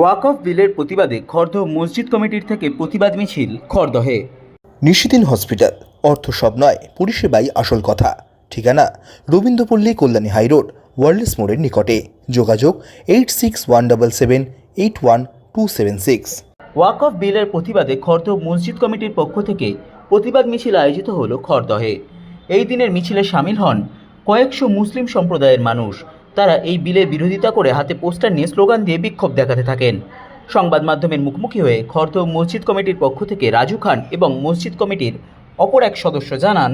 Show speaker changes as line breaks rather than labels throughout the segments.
Walk অফ বিলের প্রতিবাদে খর্দহ মসজিদ কমিটির থেকে প্রতিবাদ মিছিল খর্দহে।
নিশিদিন হসপিটাল অর্থ সব নয় পরিষেবাই আসল কথা। ঠিকানা রবীন্দ্রপল্লী কল্যাণী হাইরোড ওয়ার্ল্ডস মোড়ের নিকটে। যোগাযোগ eight six one double seven eight one two seven six
walk অফ বিলের প্রতিবাদে খর্দহ মসজিদ কমিটির পক্ষ থেকে প্রতিবাদ মিছিল আয়োজিত হলো খর্দহে। এই দিনের মিছিলে সামিল হন কয়েকশো মুসলিম সম্প্রদায়ের মানুষ। তারা এই বিলের বিরোধিতা করে হাতে পোস্টার নিয়ে স্লোগান দিয়ে বিক্ষোভ দেখাতে থাকেন। সংবাদ মাধ্যমের মুখোমুখি হয়ে খর্দ মসজিদ কমিটির পক্ষ থেকে রাজু খান এবং মসজিদ কমিটির অপর এক সদস্য জানান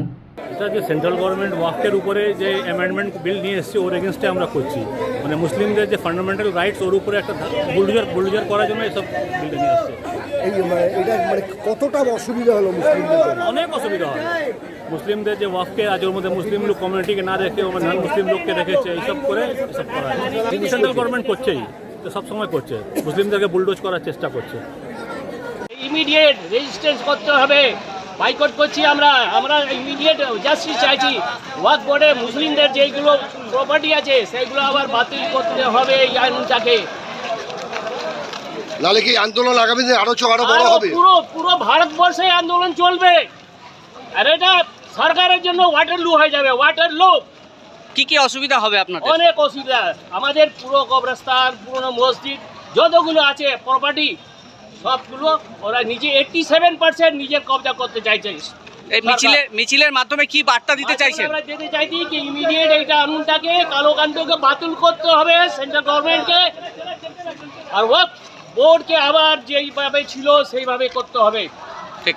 এটা যে সেন্ট্রাল গভর্নমেন্ট ওয়াকের উপরে যে অ্যামেন্ডমেন্ট বিল নিয়ে এসেছে ওর এগেনস্টে আমরা করছি। মানে মুসলিমদের যে ফান্ডামেন্টাল রাইটস ওর উপরে একটা বুলডুজার বুলডুজার করার জন্য এসব বিলটা নিয়ে আসছে
এই মানে এটা মানে কতটা অসুবিধা হলো মুসলিমদের
অনেক অসুবিধা হয় মুসলিমদের যে ওয়াককে আছে ওর মধ্যে মুসলিম লোক কমিউনিটিকে না দেখে ও নন মুসলিম লোককে রেখেছে এইসব করে এসব করা হয় সেন্ট্রাল গভর্নমেন্ট করছেই তো সবসময় করছে। মুসলিমদেরকে বুলডোজ করার চেষ্টা করছে।
ইমিডিয়েট রেজিস্ট্রেন্স করতে হবে। বাইকট করছি আমরা আমরা ইমিডিয়েট জাস্টিস চাইছি। ওয়াক বোর্ডে মুসলিমদের যেগুলো প্রপার্টি আছে সেগুলো আবার বাতিল করতে হবে এই আইনটাকে
নাহলে কি আন্দোলন আগামী দিনে আরও আরও বড় হবে?
পুরো পুরো ভারতবর্ষে আন্দোলন চলবে। আর এটা সরকারের জন্য ওয়াটার লু হয়ে যাবে ওয়াটার লু
কি কি অসুবিধা হবে আপনাদের?
অনেক অসুবিধা। আমাদের পুরো কবরস্থান পুরনো মসজিদ যতগুলো আছে প্রপার্টি সবগুলো ওরা নিজে এইটটি সেভেন পার্সেন্ট নিজের কবজা করতে চাইছে।
এই মিছিলে মিছিলের মাধ্যমে কি বার্তা দিতে চাইছেন?
আমরা যেতে চাইছি কি ইমিডিয়েট এইটা আনুনটাকে কালো কান্তকে বাতিল করতে হবে সেন্ট্রাল গভর্নমেন্টকে আর ওয়াক বোর্ডকে আবার যেইভাবে ছিল সেইভাবে করতে হবে।
ঠিক।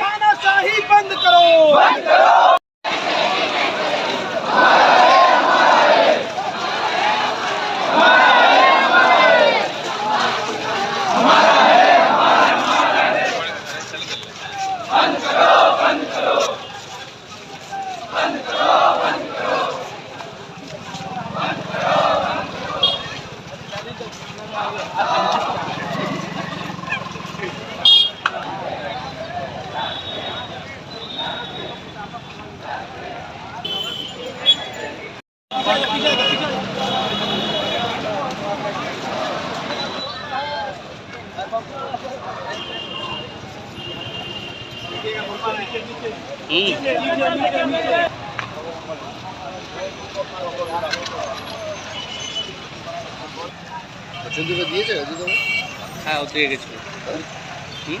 खा चाही बंद
হবে?
হ্যাঁ ও দিয়ে গেছিল হুম